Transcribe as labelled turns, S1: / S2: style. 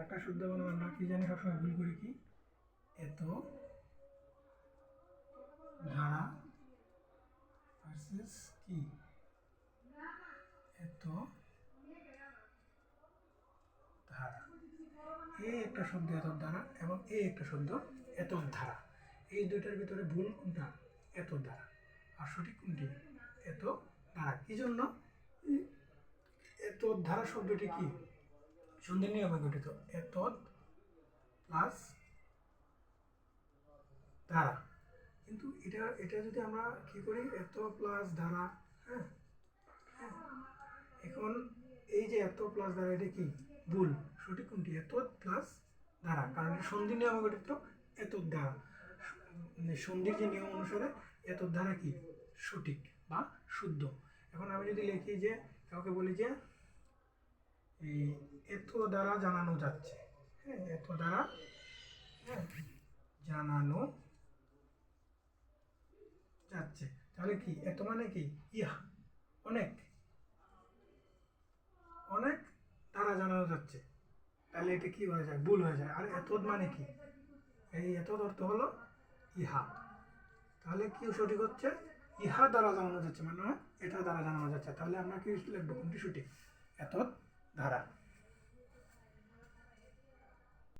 S1: একটা শুদ্ধ বানান আমরা কি জানি সবসময় ভুল করি কি? এত ধারা ভার্সেস কি? এত ধারা। এ একটা শব্দ, এত ধারা এবং এ একটা শব্দ, এত ধারা। এই দুইটার ভিতরে ভুল কোনটা? এত ধারা। আর সঠিক কোনটি? এত ধারা। কি জন্য? এই এত ধারা শব্দটি কি? সন্ধি নিয়মে গঠিত। এত প্লাস ধারা। কিন্তু এটা এটা যদি আমরা কি করি? এত প্লাস ধারা হ্যাঁ। এখন এই যে এত প্লাস ধারা, এটা কি? ভুল। সঠিক কোনটি? এত প্লাস ধারা। কারণ সন্ধি নিয়মে গঠিত এত দ্বারা মানে সন্ধির যে নিয়ম অনুসারে এত দ্বারা কি? সঠিক বা শুদ্ধ। এখন আমি যদি লিখি যে, কাউকে বলি যে এই এত দ্বারা জানানো যাচ্ছে। হ্যাঁ এত দ্বারা হ্যাঁ জানানো যাচ্ছে। তাহলে কি? এত মানে কি? ইয়া অনেক অনেক দ্বারা জানানো যাচ্ছে। তাহলে এটা কি হয়ে যায়? ভুল হয়ে যায়। আর এত মানে কি? এই এত অর্থ হলো ইহা। তাহলে কি সঠিক হচ্ছে? ইহা দ্বারা জানানো যাচ্ছে। মানে এটা দ্বারা জানানো যাচ্ছে। তাহলে আমরা কি লিখব? কোনটি সঠিক? এত ধারা